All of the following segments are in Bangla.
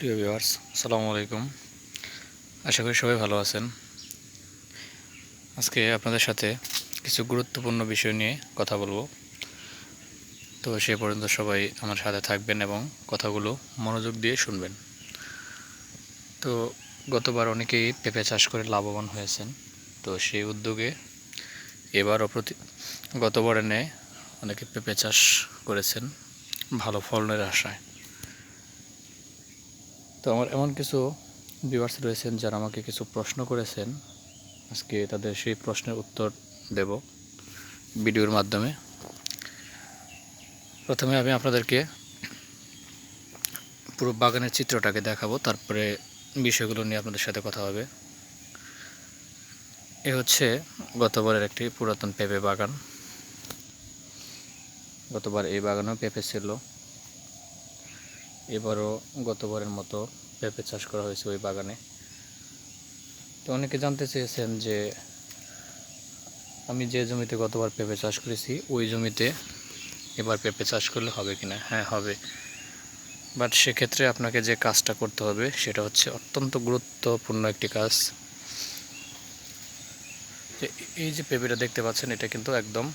প্রিয় ভিউয়ার্স, আসসালামু আলাইকুম। আশা করি সবাই ভালো আছেন। আজকে আপনাদের সাথে কিছু গুরুত্বপূর্ণ বিষয় নিয়ে কথা বলব। তো সে পর্যন্ত সবাই আমার সাথে থাকবেন এবং কথাগুলো মনোযোগ দিয়ে শুনবেন। তো গতবার অনেকেই পেঁপে চাষ করে লাভবান হয়েছেন। তো সেই উদ্যোগে এবারও প্রতি গতবারে নেয় অনেকে পেঁপে চাষ করেছেন ভালো ফলনের আশায়। তো আমার এমন কিছু ভিউয়ার্স রয়েছেন যারা আমাকে কিছু প্রশ্ন করেছেন। আজকে তাদের সেই প্রশ্নের উত্তর দেব ভিডিওর মাধ্যমে। প্রথমে আমি আপনাদেরকে পুরো বাগানের চিত্রটাকে দেখাবো, তারপরে বিষয়গুলো নিয়ে আপনাদের সাথে কথা হবে। এ হচ্ছে গতবারের একটি পুরাতন পেঁপে বাগান। গতবার এই বাগানেও পেঁপে ছিল। এবারও গতবারের মতো পেঁপে চাষ করা হয়েছে ওই বাগানে। তো অনেকে জানতে চেয়েছেন যে আমি যে জমিতে গতবার পেঁপে চাষ করেছি, ওই জমিতে এবার পেঁপে চাষ করলে হবে কিনা হ্যাঁ হবে। বাট সেক্ষেত্রে আপনাকে যে কাজটা করতে হবে, সেটা হচ্ছে অত্যন্ত গুরুত্বপূর্ণ একটি কাজ। এই যে পেঁপেটা দেখতে পাচ্ছেন, এটা কিন্তু একদম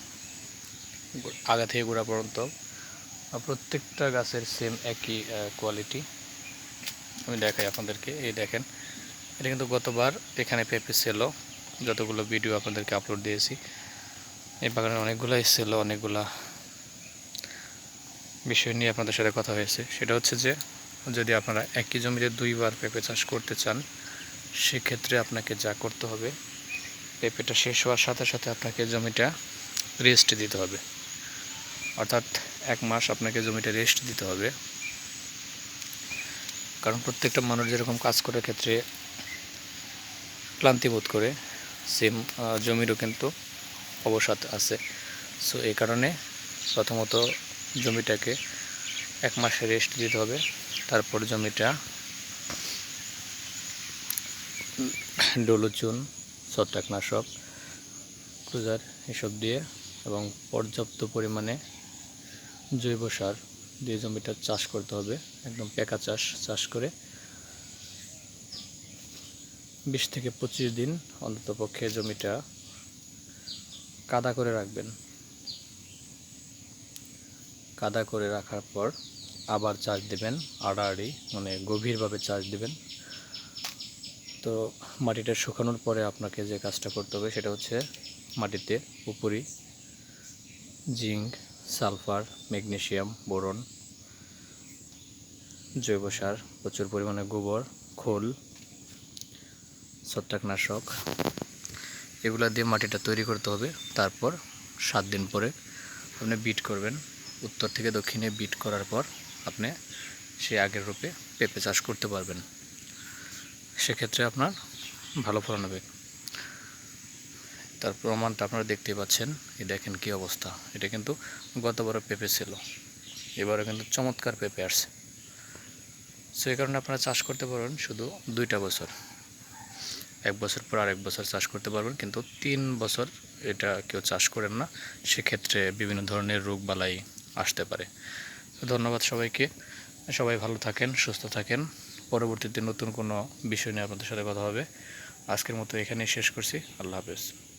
আগা থেকে গোড়া পর্যন্ত প্রত্যেকটা গাছের সেম একই কোয়ালিটি আমি দেখাই আপনাদেরকে, এই দেখেন, এটা কিন্তু গতবার এখানে পেঁপে সেলো যতগুলো ভিডিও আপনাদেরকে আপলোড দিয়েছি। এই বাগানে অনেকগুলো এসেছিল অনেকগুলা বিষয় নিয়ে আপনাদের সাথে কথা হয়েছে। সেটা হচ্ছে যে, যদি আপনারা একই জমিতে দুইবার পেঁপে চাষ করতে চান, সেক্ষেত্রে আপনাকে যা করতে হবে, পেঁপেটা শেষ হওয়ার সাথে সাথে আপনাকে জমিটা রেস্ট দিতে হবে। অর্থাৎ এক মাস আপনাকে জমিটা রেস্ট দিতে হবে। কারণ প্রত্যেকটা মানুষ যেরকম কাজ করার ক্ষেত্রে ক্লান্তি বোধ করে সেম জমিরও কিন্তু অবসাদ আছে। সো এই কারণে প্রথমত জমিটাকে এক মাসে রেস্ট দিতে হবে। তারপর জমিটা ডলুচুন, ছত্রাকনাশক, ক্রুজার, এসব দিয়ে এবং পর্যাপ্ত পরিমাণে জৈব সার দিয়ে জমিটা চাষ করতে হবে, একদম পেকা চাষ চাষ করে। বিশ থেকে পঁচিশ দিন অন্তত পক্ষে জমিটা কাদা করে রাখবেন। কাদা করে রাখার পর আবার চাষ দেবেন, আড়াআড়ি মানে গভীরভাবে চাষ দেবেন। তো মাটিটা শুকানোর পরে আপনাকে যে কাজটা করতে হবে সেটা হচ্ছে মাটিতে উপরি, জিঙ্ক সালফার ম্যাগনেশিয়াম বোরন, জৈব সার, প্রচুর পরিমাণে গোবর, খোল, ছত্রাকনাশক, এগুলো দিয়ে মাটিটা তৈরি করতে হবে। তারপর সাত দিন পরে আপনি বিট করবেন। উত্তর থেকে দক্ষিণে বিট করার পর আপনি সেই আগের রূপে পেঁপে চাষ করতে পারবেন। সেক্ষেত্রে আপনার ভালো ফলন হবে। তার প্রমাণটা আপনারা দেখতেই পাচ্ছেন। এই দেখেন কি অবস্থা। এটা কিন্তু গতবারও পেঁপে ছিল। এবারও কিন্তু চমৎকার পেঁপে আসছে। সো, এই কারণে আপনারা চাষ করতে পারবেন শুধু দুইটা বছর। এক বছর পর আরেক বছর চাষ করতে পারবেন, কিন্তু তিন বছর এটা কেউ চাষ করেন না। সেক্ষেত্রে বিভিন্ন ধরনের রোগ বালাই আসতে পারে। ধন্যবাদ সবাইকে। সবাই ভালো থাকেন, সুস্থ থাকেন। পরবর্তীতে নতুন কোনো বিষয় নিয়ে আপনাদের সাথে কথা হবে। আজকের মতো এখানেই শেষ করছি। আল্লাহ হাফেজ।